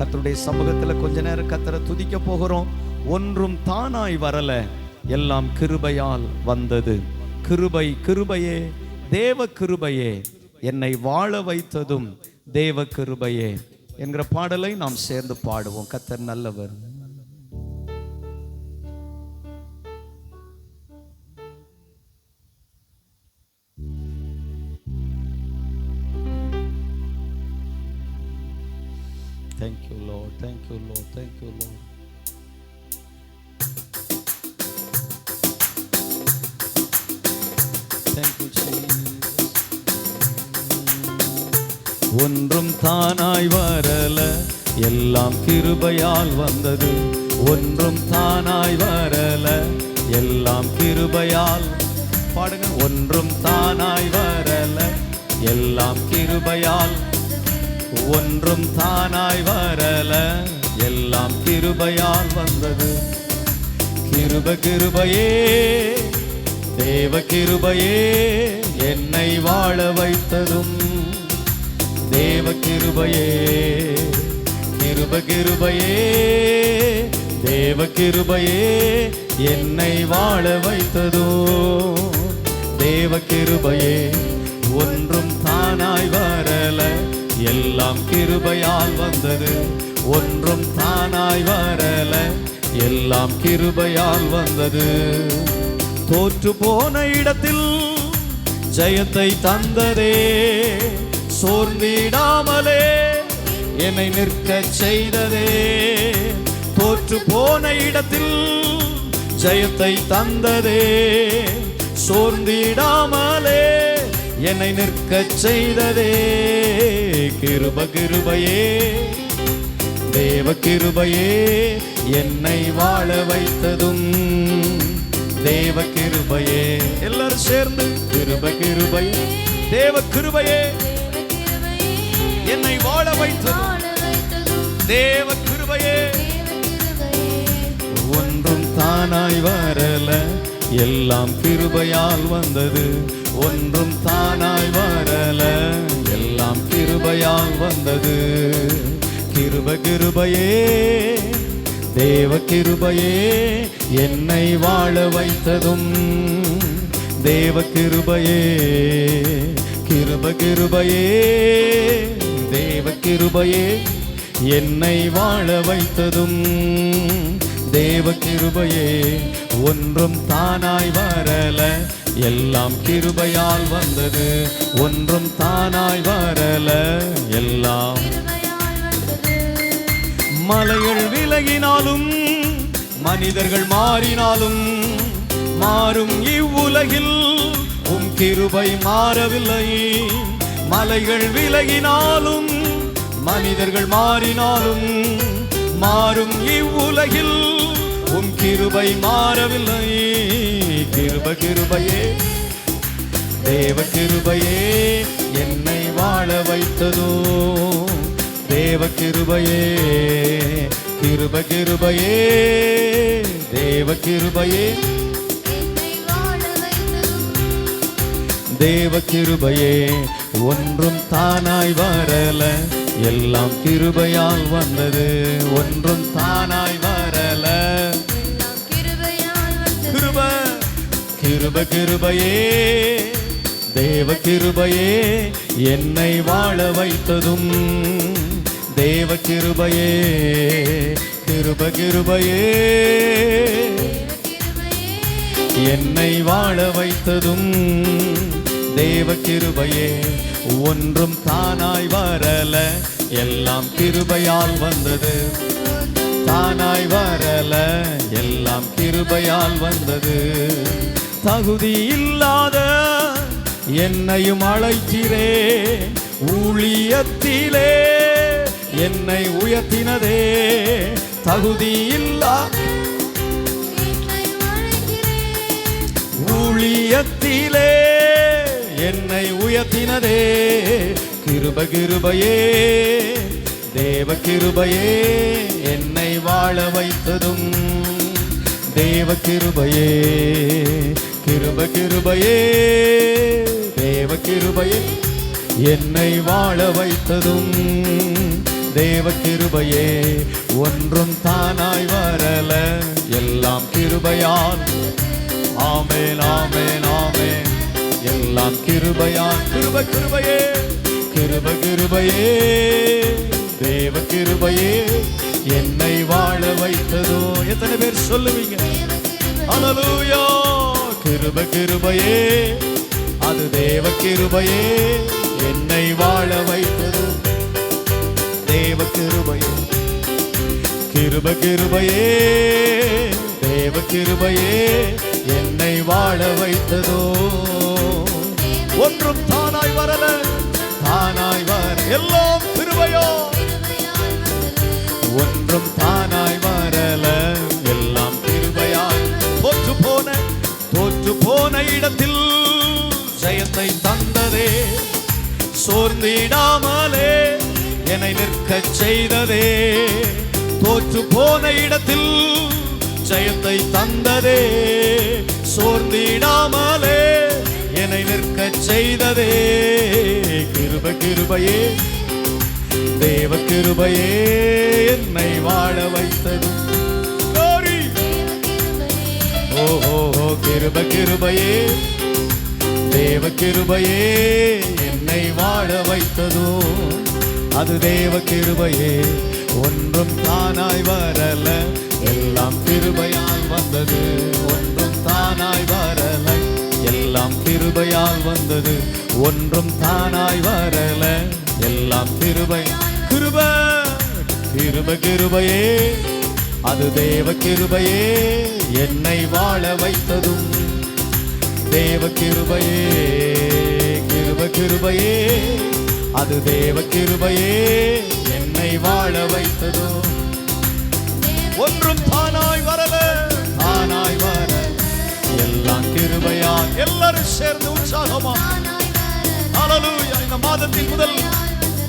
கத்தருடைய சமூகத்தில் கொஞ்ச நேரம் கத்தரை துதிக்க போகிறோம். ஒன்றும் தானாய் வரல. எல்லாம் கிருபையால் வந்தது. கிருபை கிருபையே தேவ கிருபையே என்னை வாழ வைத்ததும் தேவ கிருபையே என்கிற பாடலை நாம் சேர்ந்து பாடுவோம். கத்தர் நல்லவர். You, Lord. Thank you, Lord. Thank you, Lord. Thank you, Jesus. ஒன்றும் தானாய் வரல எல்லாம் கிருபையால் வந்தது ஒன்றும் தானாய் வரல எல்லாம் கிருபையால் பாடுங்க ஒன்றும் தானாய் வரல எல்லாம் கிருபையால் ஒன்றும் தானாய் வரல. எல்லாம் கிருபையால் வந்தது. கிருப கிருபையே தேவ கிருபையே என்னை வாழ வைத்ததும். தேவ கிருபையே கிருப கிருபையே தேவ கிருபையே என்னை வாழ வைத்ததோ. தேவ கிருபையே ஒன்றும் தானாய் வரல. எல்லாம் கிருபையால் வந்தது. ஒன்றும் தானாய் வரல. எல்லாம் கிருபையால் வந்தது. தோற்று போன இடத்தில் ஜெயத்தை தந்ததே. சோர்ந்திடாமலே என்னை நிற்கச் செய்ததே. தோற்று போன இடத்தில் ஜெயத்தை தந்ததே. சோர்ந்திடாமலே என்னை நிற்கச் செய்ததே. கிருப கிருபையே தேவ கிருபையே என்னை வாழ வைத்ததும். தேவ கிருபையே. எல்லாரும் சேர்ந்து கிருப கிருபையே. தேவ கிருபையே என்னை வாழ வைத்ததும். தேவ கிருபையே. ஒன்றும் தானாய் வரல எல்லாம் கிருபையால் வந்தது. ஒன்றும் தானாய் வரல. எல்லாம் கிருபையால் வந்தது. கிருப கிருபையே தேவ கிருபையே என்னை வாழ வைத்ததும். தேவ கிருபையே கிருப கிருபையே தேவ கிருபையே என்னை வாழ வைத்ததும். தேவ கிருபையே ஒன்றும் தானாய் வரல. எல்லாம் கிருபையால் வந்தது. ஒன்றும் தானாய் வரல. எல்லாம் மலைகள் விலகினாலும் மனிதர்கள் மாறினாலும் மாறும் இவ்வுலகில். உம் கிருபை மாறவில்லை. மலைகள் விலகினாலும் மனிதர்கள் மாறினாலும் மாறும் இவ்வுலகில். உம் கிருபை மாறவில்லை. கிருப கிருபையே. தேவ கிருபையே என்னை வாழ வைத்ததோ. தேவ கிருபையே கிருப கிருபையே. தேவ கிருபையே. தேவ கிருபையே ஒன்றும் தானாய் வரல. எல்லாம் கிருபையால் வந்தது ஒன்றும் தானாய் கிருப கிருபையே தேவ கிருபையே என்னை வாழ வைத்ததும். தேவ கிருபையே கிருப கிருபையே என்னை வாழ வைத்ததும். தேவ கிருபையே ஒன்றும் தானாய் வரல எல்லாம் கிருபையால் வந்தது. தானாய் வரல எல்லாம் கிருபையால் வந்தது. தகுதி இல்லாத என்னையும் அழைக்கிறே ஊழியத்திலே. என்னை உயர்த்தினதே தகுதி இல்லா. ஊழியத்திலே என்னை உயர்த்தினதே. கிருப கிருபையே தேவ கிருபையே என்னை வாழ வைத்ததும். தேவ கிருபையே கிருப கிருபையே தேவ கிருபையே என்னை வாழ வைத்ததும் தேவ கிருபையே. ஒன்றும் தானாய் வரல எல்லாம் கிருபையால். ஆமேன் ஆமேன் ஆமேன். எல்லாம் கிருபையால். கிருப கிருபையே கிருப கிருபையே தேவ கிருபையே என்னை வாழ வைத்ததோ. எத்தனை பேர் சொல்லுவீங்க? ஹalleluya கிருப கிருபையே. அது தேவ கிருபையே. என்னை வாழ வைத்தது. தேவ கிருபையே. கிருப கிருபையே. தேவ கிருபையே. என்னை வாழ வைத்ததோ. ஒன்றும் தானாய் வரல. தானாய் வர. எல்லாம் கிருபையோ. ஒன்றும் தானாய் தோற்று இடத்தில் ஜெயத்தை தந்ததே. சோர்ந்திடாமலே என்னை நிற்க செய்ததே. தோற்று போன இடத்தில் ஜெயத்தை தந்ததே. சோர்ந்திடாமலே என்னை நிற்க செய்ததே. கிருப கிருபையே தேவ கிருபையே என்னை வாழ வைத்தது. கிருப கிருபையே தேவ கிருபையே என்னை வாழ வைத்ததோ அது தேவ கிருபையே. ஒன்றும் தானாய் வரல எல்லாம் கிருபையால் வந்தது. ஒன்றும் தானாய் வரல எல்லாம் கிருபையால் வந்தது. ஒன்றும் தானாய் வரல எல்லாம் கிருபை. கிருப கிருப கிருபையே. அது தேவ கிருபையே என்னை வாழ வைத்ததும். தேவ கிருபையே கிருப கிருபையே அது தேவ கிருபையே என்னை வாழ வைத்ததோ ஒன்றும் தானாய் வரல. தானாய் வர. எல்லாம் கிருபையா எல்லாரும் சேர்ந்து உற்சாகமா. ஹalleluya இந்த மாதத்தின் முதல்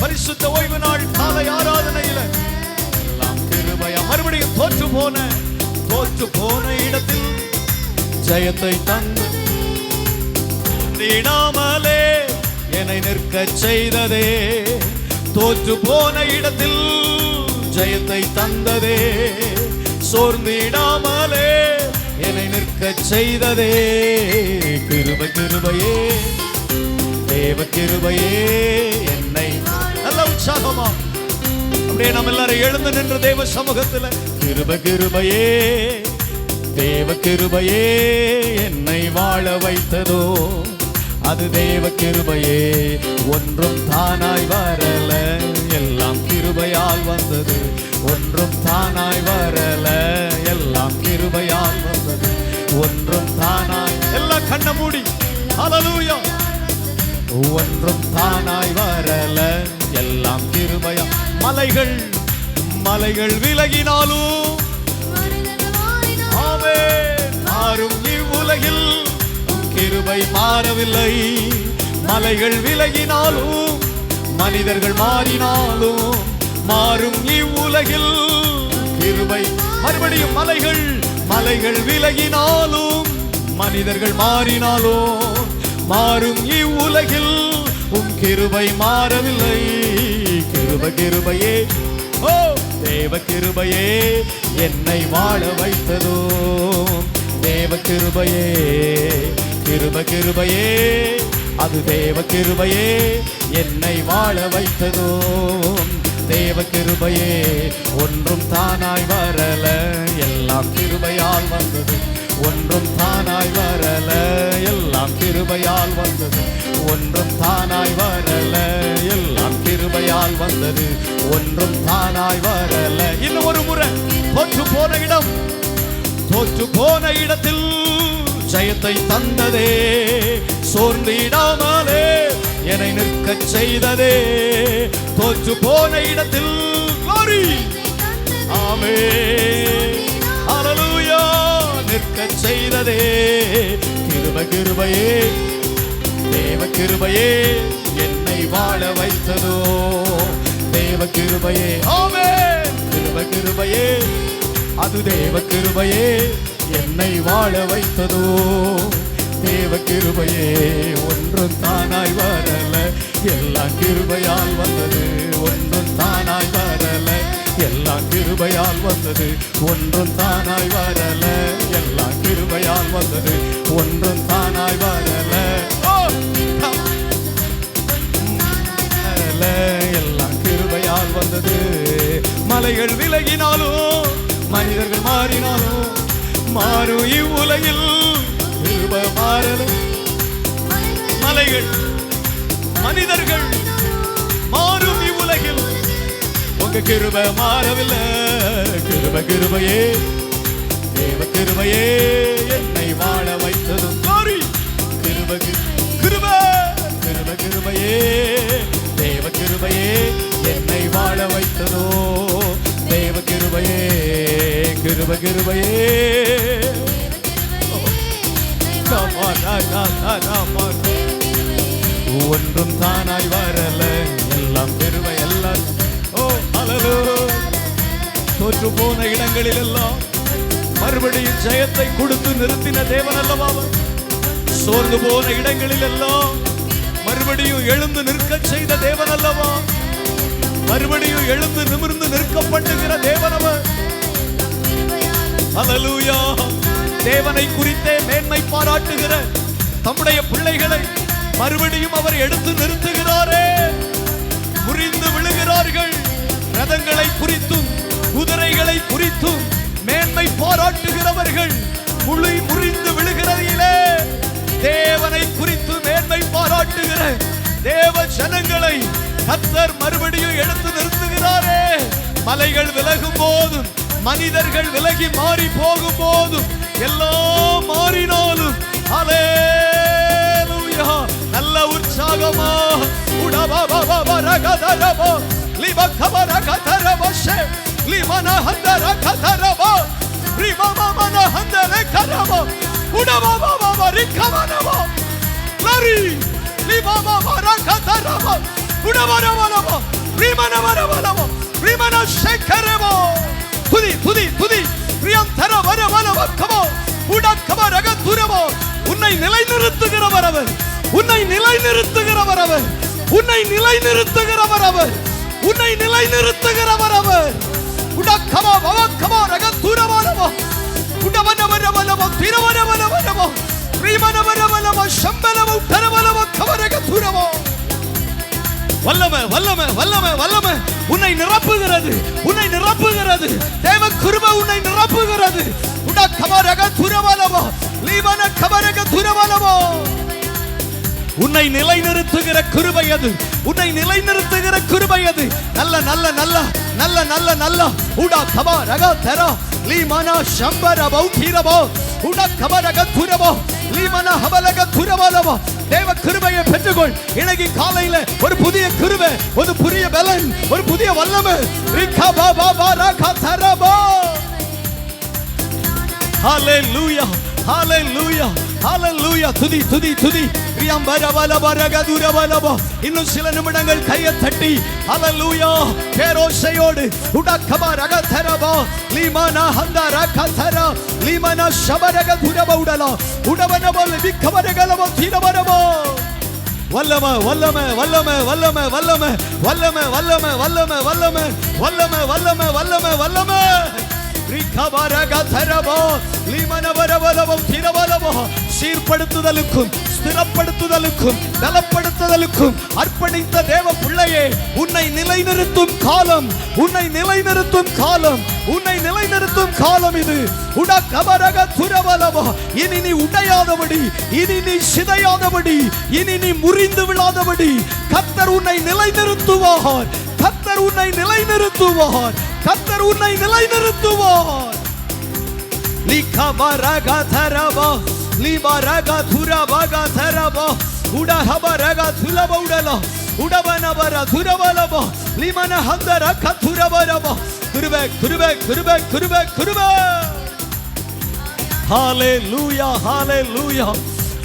பரிசுத்த ஓய்வு நாள் காலை ஆராதனையில. பயம். மறுபடியும் தோற்று போன தோற்று போன இடத்தில் ஜெயத்தை தந்து தீடாமலே என்னை நிற்க செய்ததே. தோற்று போன இடத்தில் ஜெயத்தை தந்ததே. சோர்ந்திடாமலே என்னை நிற்க செய்ததே. கிருபை கிருபையே தேவ கிருபையே என்னை. நல்ல உற்சாகமா. அப்படியே நம்ம எல்லாரும் எழுந்து நின்று தேவ சமூகத்தில் கிருப கிருபையே தேவ கிருபையே என்னை வாழ வைத்ததோ அது தேவ கிருபையே ஒன்றும் தானாய் வரல எல்லாம் கிருபையால் வந்தது. ஒன்றும் தானாய் வரல எல்லாம் கிருபையால் வந்தது. ஒன்றும் தானாய் எல்லாம் கண்ண மூடி அலலூயம் ஒன்றும் தானாய் வரல எல்லாம் கிருபையா மலைகள் மலைகள் விலகினாலும் ஆமே மாறும் இவ்வுலகில் கிருபை மாறவில்லை. மலைகள் விலகினாலும் மனிதர்கள் மாறினாலும் மாறும் இவ்வுலகில் கிருபை. மறுபடியும் மலைகள் மலைகள் விலகினாலும் மனிதர்கள் மாறினாலும் மாறும் இவ்வுலகில் உன் கிருபை மாறவில்லை. கிருப கிருபையே. ஓ தேவ கிருபையே என்னை வாழ வைத்ததோ. தேவ கிருபையே கிருப கிருபையே அது தேவ கிருபையே என்னை வாழ வைத்ததோ. தேவ கிருபையே ஒன்று தானாய் வந்தது. ஒன்றும் தானாய் வரல. இன்னும் ஒரு முறை. தோற்று போன இடம். தோற்று போன இடத்தில் ஜெயத்தை தந்ததே. சோர்ந்திடாமலே என்னை நிற்க செய்ததே. தோற்று போன இடத்தில் ஆமே அலலூயா நிற்க செய்ததே. கிருப கிருபையே. தேவ கிருபையே என்னை வாழ வைத்ததோ. தேவ கிருபையே. ஓமே கிருப கிருபையே. அது தேவ கிருபையே. என்னை வாழ வைத்ததோ. தேவ கிருபையே. ஒன்றும் தானாய் வரல. எல்லா கிருபையால் வந்தது. ஒன்றும் தானாய் வரல. எல்லா கிருபையால் வந்தது. ஒன்றும் தானாய் வரல. எல்லா கிருபையால் வந்தது. ஒன்றும் தானாய் வரல. ஓ! வந்தது. மலைகள் விலகினாலும் மனிதர்கள் மாறினாலும் மாறும் இவ்வுலகில் மாறலும். மலைகள் மனிதர்கள் மாறும் இவ்வுலகில். உங்க கிருப மாறவில்லை. கிருப கிருபையே தேவ கிருபையே என்னை வாழ வைத்ததும். கிருப கிருப கிருப கிருபையே தேவ கிருபையே என்னை வாழ வைத்ததோ? தேவ கிருபையே கிருப கிருபையே. ஒன்றும் தானாய் வரல. எல்லாம் பெருமை எல்லாம் ஓ அலலோ தோற்று போன இடங்களில் எல்லாம் மறுபடியும் ஜெயத்தை கொடுத்து நிறுத்தின தேவன் அல்லவா? சோர்ந்து போன இடங்களில் எல்லாம் மறுபடியும் எழுந்து நிற்க செய்த தேவன் அல்லவா மறுபடியும் எழுந்து நிமிர்ந்து நிற்க பண்ணுகிற தேவன் அவர் தேவனை குறித்தே மேன்மை பாராட்டுகிற தம்முடைய பிள்ளைகளை மறுபடியும் அவர் எடுத்து நிறுத்துகிறாரே. புரிந்து விழுகிறார்கள். ரதங்களை குறித்தும் குதிரைகளை குறித்தும் மேன்மை பாராட்டுகிறவர்கள் முழு ஜனங்களை கத்தர் மறுபடியும் எடுத்து நிறுத்துகிறாரே. மலைகள் விலகும் போதும் மனிதர்கள் விலகி மாறி போகும் போதும் எல்லாம் மாறினாலும் ஹalleluya நல்ல உற்சாகமா உடபபபரகதரபோ லிபகபரகதரபஷே லிமன ஹந்தரகதரபோ libama vara katarama unamana manama rimana manamanama rimana shekaremo துதி துதி துதி பிரியந்தர வர வர வக்கமோ உடக்கம ரக துரமோ உன்னை நிலைநிறுத்துகிறவர் அவர் உன்னை நிலைநிறுத்துகிறவர் அவர் உன்னை நிலைநிறுத்துகிறவர் அவர் உன்னை நிலைநிறுத்துகிறவர் அவர் உடக்கமோ வவக்கமோ ரக துரமானமோ உடவன வரவனமோ திரவன வரவனமோ வல்லமை வல்லமை வல்லமை வல்லமை உன்னை நிரப்புகிறது உன்னை நிரப்புகிறது தேவ குருப உன்னை நிரப்புகிறது உடா கபரக துரவலவோ லீவன கபரக துரவலவோ உன்னை நிலைநிறுத்துகிற கிருபை அது உன்னை நிலைநிறுத்துகிற கிருபை அது நல்ல நல்ல நல்ல நல்ல நல்ல நல்ல உடா கபரக தரோ லீமானா சம்பரபோ கீரபோ உடா கபரக துரவோ லீமன ஹபலக துரவலவோ தேவ கிருபையை பெற்றுக்கொள். இன்னைக்கு காலையில ஒரு புதிய கிருபை ஒரு புதிய பலன் ஒரு புதிய வல்லமை. ரிக்கா பா பா பா ரகா தரபோ ஹalleluya. ஹalleluya ஹalleluya துதி துதி துதி பிரியம் வர துர இன்னும் சில நிமிடங்கள் கையை தட்டி. ஹalleluya பேரோசையோடு உடக்கமா ரக லீமானா லீமன ஹந்த ரக தர லீமன ஷபரக துரப உடலா உடவன போல விக்கவரகலவோ தீரவரபோ வல்லம வல்லம வல்லம வல்லம வல்லம வல்லம வல்லம வல்லம வல்லம வல்லம வல்லம வல்லம வல்லம சீர்படுத்துதலுக்கும் ஸ்திரப்படுத்துதலுக்கும் பலப்படுத்துதலுக்கும் அர்ப்பணித்த தேவ பிள்ளையே உன்னை நிலைநிறுத்தும் காலம் உன்னை நிலைநிறுத்தும் காலம் உன்னை நிலைநிறுத்தும் காலம் இது. உட கபரக துரவலவோ இனி நீ உடையாதபடி இனி நீ சிதையாதபடி இனி நீ முறிந்து விழாதபடி கத்தர் உன்னை நிலைநிறுத்துவார். கத்தர் உன்னை நிலைநிறுத்துவார் கத்தர் உன்னை நிலைநிறுத்துவார் லிகபரகதரவோ லிபரகதுரபகதரவோ உடகபரகதுலப உடலோ உடவனவர துரவலபோ லிமன ஹந்தர கதுரவரபோ துருவே குருவே குருவே குருவே குருவே ஹாலே லூயா ஹாலே லூயா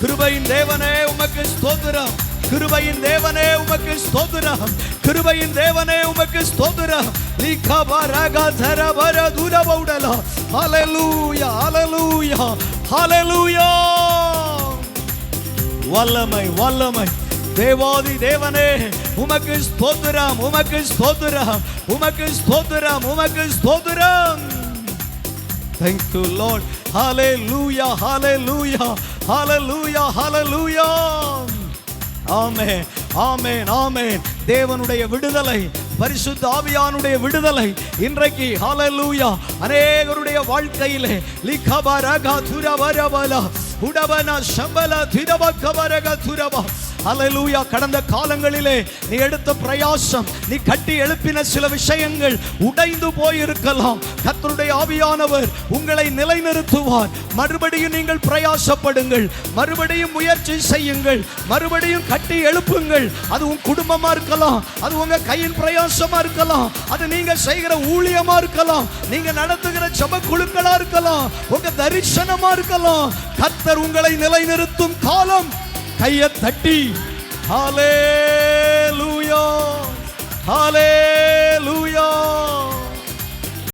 கிருபையின் தேவனே உமக்கு ஸ்தோத்திரம் கிருபையின் தேவனே உமக்கு ஸ்தோத்திரம். கிருபையின் தேவனே உமக்கு ஸ்தோத்திரம். லிகபரக தூர துரபௌடல. ஹalleluya ஹalleluya ஹalleluya. வல்லமை வல்லமை. தேவாதி தேவனே உமக்கு ஸ்தோத்திரம் உமக்கு ஸ்தோத்திரம். உமக்கு ஸ்தோத்திரம் உமக்கு ஸ்தோத்திரம். Thank you, Lord. Hallelujah, hallelujah, hallelujah, hallelujah. ஆமேன் ஆமேன் ஆமேன். தேவனுடைய விடுதலை பரிசுத்த ஆவியானுடைய விடுதலை. இன்றைக்கு ஹalleluya அநேகருடைய வாழ்க்கையிலே லிகபரக துரவரவல உடபன சம்பல திரவக்கபரக துரவ அலலூயா கடந்த காலங்களிலே நீ எடுத்த பிரயாசம் நீ கட்டி எழுப்பின சில விஷயங்கள் உடைந்து போயிருக்கலாம். கத்தருடைய ஆவியானவர் உங்களை நிலைநிறுத்துவார். மறுபடியும் நீங்கள் பிரயாசப்படுங்கள். மறுபடியும் முயற்சி செய்யுங்கள். மறுபடியும் கட்டி எழுப்புங்கள். அது உன் குடும்பமா இருக்கலாம். அது உங்க கையின் பிரயாசமா இருக்கலாம். அது நீங்க செய்கிற ஊழியமா இருக்கலாம். நீங்க நடத்துகிற ஜெப குழுக்களா இருக்கலாம். உங்க தரிசனமா இருக்கலாம். கத்தர் உங்களை நிலைநிறுத்தும் காலம் கையை தட்டி ஹாலே லூயோ ஹாலே லூயோ